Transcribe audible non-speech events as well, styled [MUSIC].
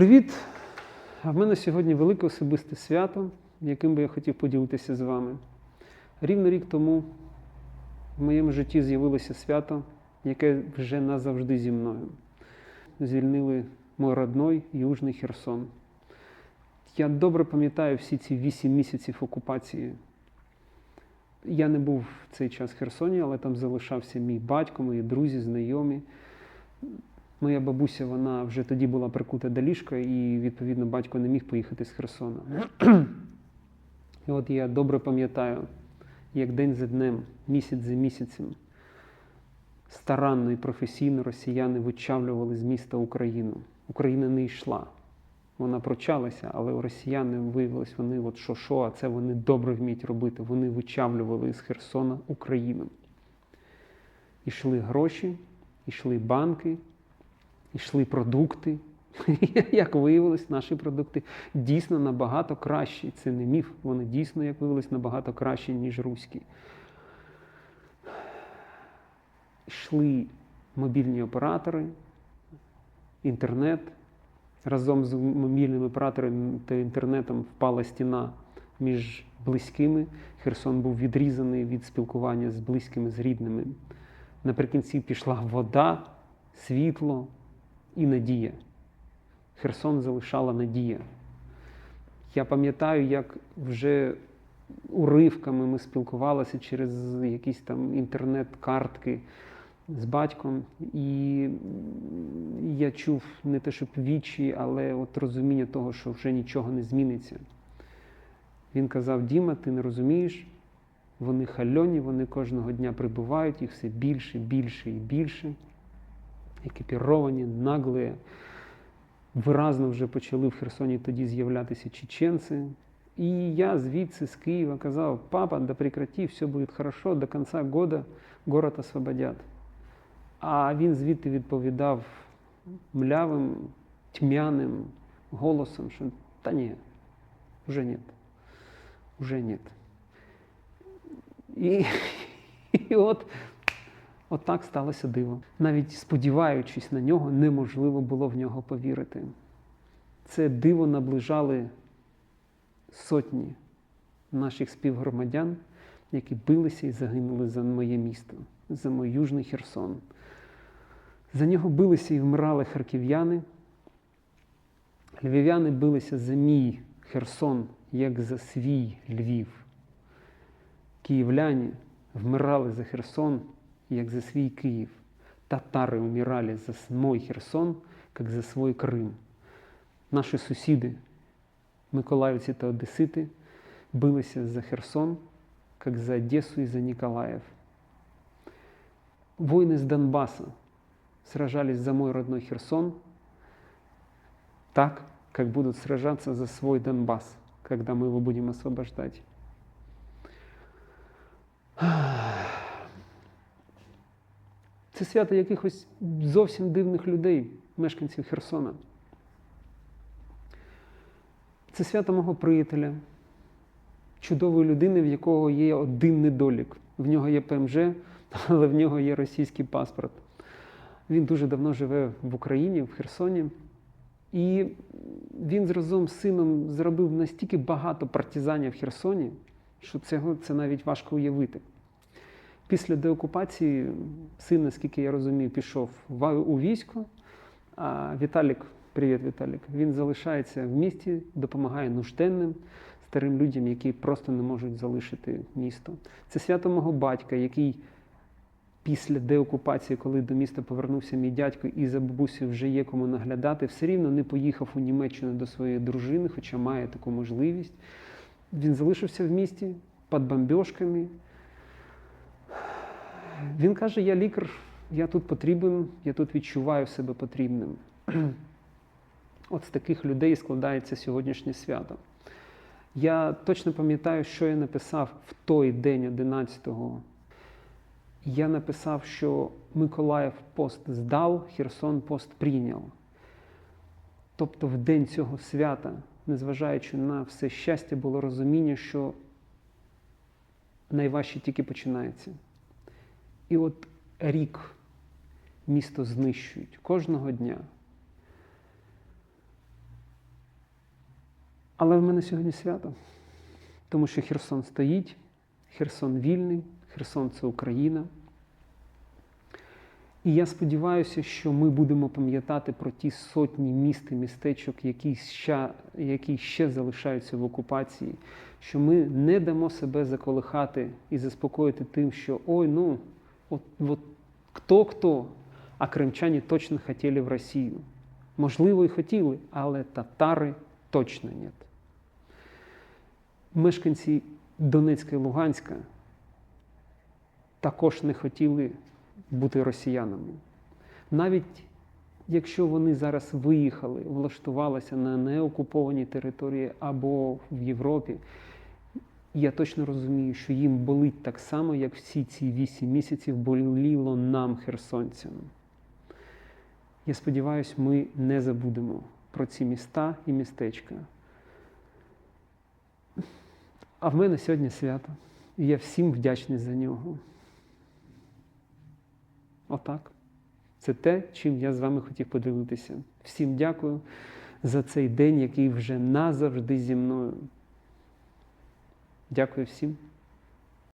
Привіт! А в мене сьогодні велике особисте свято, яким би я хотів поділитися з вами. Рівно рік тому в моєму житті з'явилося свято, яке вже назавжди зі мною. Звільнили мой родной Южний Херсон. Я добре пам'ятаю всі ці вісім місяців окупації. Я не був в цей час в Херсоні, але там залишався мій батько, мої друзі, знайомі. Моя бабуся, вона вже тоді була прикута до ліжка, і, відповідно, батько не міг поїхати з Херсона. І от я добре пам'ятаю, як день за днем, місяць за місяцем, старанно і професійно росіяни вичавлювали з міста Україну. Україна не йшла. Вона прочалася, але росіяни виявилось, вони от що-що, а це вони добре вміють робити. Вони вичавлювали з Херсона Україну. Ішли гроші, ішли банки, йшли продукти. [LAUGHS] Як виявилось, наші продукти дійсно набагато кращі. Це не міф, вони дійсно, як виявилось, набагато кращі, ніж руські. Йшли мобільні оператори, інтернет. Разом з мобільними операторами та інтернетом впала стіна між близькими. Херсон був відрізаний від спілкування з близькими, з рідними. Наприкінці пішла вода, світло і надія. Херсон залишала надія. Я пам'ятаю, як вже уривками ми спілкувалися через якісь там інтернет-картки з батьком, і я чув не те, щоб вічі, але от розуміння того, що вже нічого не зміниться. Він казав: Діма, ти не розумієш, вони хальоні, вони кожного дня прибувають, їх все більше, більше і більше. Екіпіровані, наглі. Виразно вже почали в Херсоні тоді з'являтися чеченці. І я звідси з Києва казав, папа, да прекрати, все буде хорошо, до кінця года город освободять. А він звідти відповідав млявим, тьмяним голосом, що та ні, вже ні. Уже ні. І, [LAUGHS] і от, от так сталося диво. Навіть сподіваючись на нього, неможливо було в нього повірити. Це диво наближали сотні наших співгромадян, які билися і загинули за моє місто, за мій Южний Херсон. За нього билися і вмирали харків'яни. Львів'яни билися за мій Херсон, як за свій Львів. Київляні вмирали за Херсон, як за свій Київ. Татари умирали за мой Херсон, як за свій Крим. Наші сусіди, миколаївці та Одесити, билися за Херсон, як за Одесу і за Ніколаїв. Воїни з Донбасу сражались за мой родной Херсон, так, как будут сражаться за свой Донбасс, когда мы его будем освобождать. Це свято якихось зовсім дивних людей, мешканців Херсона. Це свято мого приятеля, чудової людини, в якого є один недолік. В нього є ПМЖ, але в нього є російський паспорт. Він дуже давно живе в Україні, в Херсоні. І він разом з сином зробив настільки багато партизанів в Херсоні, що цього це навіть важко уявити. Після деокупації син, наскільки я розумію, пішов у військо, а Віталік, привіт, Віталік, він залишається в місті, допомагає нужденним, старим людям, які просто не можуть залишити місто. Це свято мого батька, який після деокупації, коли до міста повернувся мій дядько і за бабусею вже є кому наглядати, все рівно не поїхав у Німеччину до своєї дружини, хоча має таку можливість. Він залишився в місті під бомбьошками. Він каже: я лікар, я тут потрібен, я тут відчуваю себе потрібним. [CLEARS THROAT] От з таких людей складається сьогоднішнє свято. Я точно пам'ятаю, що я написав в той день 11-го. Я написав, що Миколаїв пост здав, Херсон пост прийняв. Тобто в день цього свята, незважаючи на все щастя, було розуміння, що найважче тільки починається. І от рік місто знищують кожного дня. Але в мене сьогодні свято, тому що Херсон стоїть, Херсон вільний, Херсон це Україна. І я сподіваюся, що ми будемо пам'ятати про ті сотні міст і містечок, які ще, які ще залишаються в окупації, що ми не дамо себе заколихати і заспокоїти тим, що ой, ну, от, от хто хто, а кримчані точно хотіли в Росію. Можливо, і хотіли, але татари точно ні. Мешканці Донецька і Луганська також не хотіли бути росіянами. Навіть якщо вони зараз виїхали, влаштувалися на неокупованій території або в Європі, я точно розумію, що їм болить так само, як всі ці вісім місяців боліло нам, херсонцям. Я сподіваюся, ми не забудемо про ці міста і містечка. А в мене сьогодні свято. І я всім вдячний за нього. Отак. Це те, чим я з вами хотів поділитися. Всім дякую за цей день, який вже назавжди зі мною. Дякую всім.